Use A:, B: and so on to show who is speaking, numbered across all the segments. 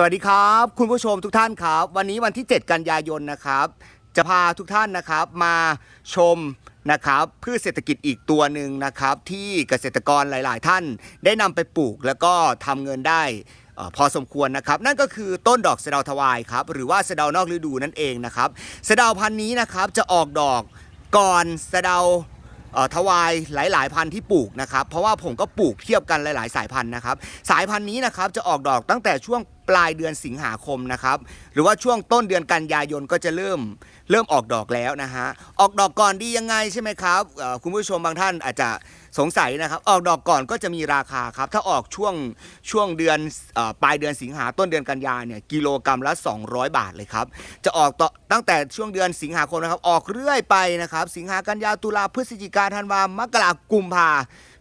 A: สวัสดีครับ คุณผู้ชมทุกท่านครับ วันนี้วันที่ 7 กันยายนนะครับ จะพาทุกท่านนะครับมาชมนะครับพืชเศรษฐกิจอีกตัวหนึ่งนะครับ ที่เกษตรกรหลาย ๆ ท่านได้นำไปปลูกแล้วก็ทำเงินได้พอสมควรนะครับ นั่นก็คือต้นดอกสะเดาทวายครับ หรือว่าสะเดานอกฤดูนั่นเองนะครับสะเดาพันธุ์นี้นะครับจะออกดอกก่อนสะเดาทวายหลาย ๆ พันธุ์ที่ปลูกนะครับ เพราะว่าผมก็ปลูกเทียบกันหลาย ๆ สายพันธุ์นะครับ สายพันธุ์นี้นะครับจะออกดอกตั้งแต่ช่วง ปลายเดือนสิงหาคมนะครับ หรือว่าช่วงต้นเดือนกันยายนก็จะเริ่มเริ่มออกดอกแล้วนะฮะออกดอกก่อนดียังไงใช่ไหมครับคุณผู้ชมบางท่านอาจจะสงสัยนะครับ ออกดอกก่อนก็จะมีราคาครับ ถ้าออกช่วงช่วงเดือนอปลายเดือนสิงหาต้นเดือนกันยาเนี่ยกิโลกรรัมละ 200 บาทเลยครับ จะออกต่อตั้งแต่ช่วงเดือนสิงหาคมนะครับ ออกเรื่อยไปนะครับ สิงหากันยาตุลาพฤศจิกาธันวามกรากุมภา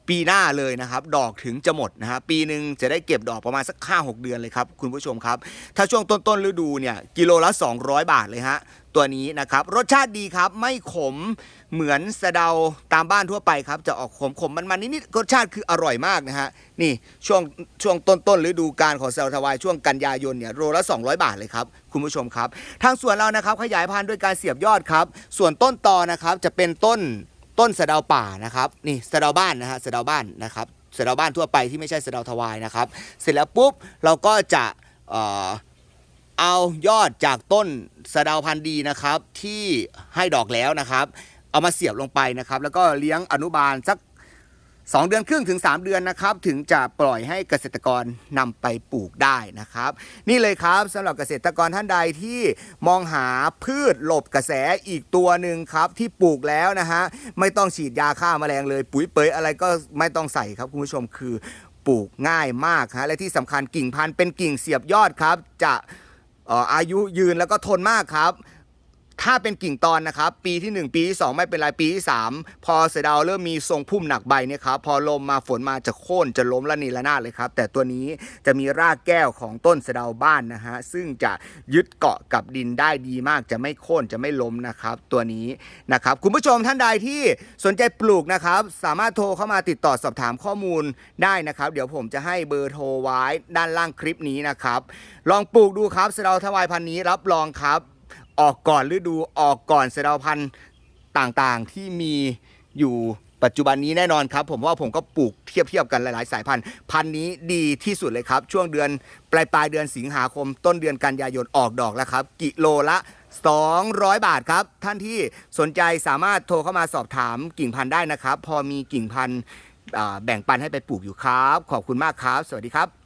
A: ปีหน้าเลยนะครับ ดอกถึงจะหมดนะฮะปีหนึ่งจะได้เก็บดอกประมาณสัก5-6เดือนเลยครับคุณผู้ชมครับ ถ้าช่วงต้นๆฤดูเนี่ยกิโลละ 200 บาทเลยฮะตัวนี้นะครับรสชาติดีครับไม่ขมเหมือนสะเดาตามบ้านทั่วไปครับจะออกขมขมๆมันๆนิดๆรสชาติคืออร่อยมากนะฮะนี่ช่วงช่วงต้นๆฤดูกาลของเดาทวายช่วงกันยายนเนี่ยโลละ 200 บาทเลยครับคุณผู้ชมครับ ทางสวนเรานะครับขยายพันธุ์ด้วยการเสียบยอดครับ ส่วนต้นตอนะครับจะเป็นต้น ต้นสะเดาป่านะครับนี่สะเดาบ้านนะฮะสะเดาบ้านนะครับสะเดาบ้านทั่วไปที่ไม่ใช่สะเดาทวายนะครับ เสร็จแล้วปุ๊บเราก็จะเอ่อเอายอดจากต้นสะเดาพันธุ์ดีนะครับ ที่ให้ดอกแล้วนะครับ เอามาเสียบลงไปนะครับ แล้วก็เลี้ยงอนุบาลสัก 2 เดือนครึ่งถึง 3 เดือนนะครับ ถึงจะปล่อยให้เกษตรกรนำไปปลูกได้นะครับ นี่เลยครับสำหรับเกษตรกรท่านใดที่มองหาพืชหลบกระแสอีกตัวหนึ่งครับ ที่ปลูกแล้วนะฮะไม่ต้องฉีดยาฆ่าแมลงเลย ปุ๋ยเปยอะไรก็ไม่ต้องใส่ครับคุณผู้ชมคือปลูกง่ายมากฮะและที่สำคัญกิ่งพันธุ์เป็นกิ่งเสียบยอดครับ จะอออายุยืนแล้วก็ทนมากครับ ถ้าเป็นกิ่งตอนนะครับ ปีที่ 1 ปีที่ 2 ไม่เป็นไร ปีที่ 3 พอเสดาวเริ่มมีทรงพุ่มหนักใบเนี่ยครับ พอลมมาฝนมาจะโค่นจะล้มละนีละนาดเลยครับ แต่ตัวนี้จะมีรากแก้วของต้นเสดาวบ้านนะฮะ ซึ่งจะยึดเกาะกับดินได้ดีมาก จะไม่โค่นจะไม่ล้มนะครับ ตัวนี้นะครับ คุณผู้ชมท่านใดที่สนใจปลูกนะครับ สามารถโทรเข้ามาติดต่อสอบถามข้อมูลได้นะครับ เดี๋ยวผมจะให้เบอร์โทรไว้ด้านล่างคลิปนี้นะครับ ลองปลูกดูครับเสดาวทวายพันธุ์นี้รับรองครับ ออกก่อนฤดูออกก่อนสะเดาพันธุ์ต่างๆที่มีอยู่ปัจจุบันนี้แน่นอนครับ ผมว่าผมก็ปลูกเทียบเทียบๆกันหลาย ๆ สายพันธุ์ พันธุ์นี้ดีที่สุดเลยครับ ช่วงเดือนปลายปลายเดือนสิงหาคม ต้นเดือนกันยายนออกดอกแล้วครับ กิโลละ 200 บาทครับ ท่านที่สนใจสามารถโทรเข้ามาสอบถามกิ่งพันธุ์ได้นะครับ พอมีกิ่งพันธุ์แบ่งปันให้ไปปลูกอยู่ครับ ขอบคุณมากครับ สวัสดีครับ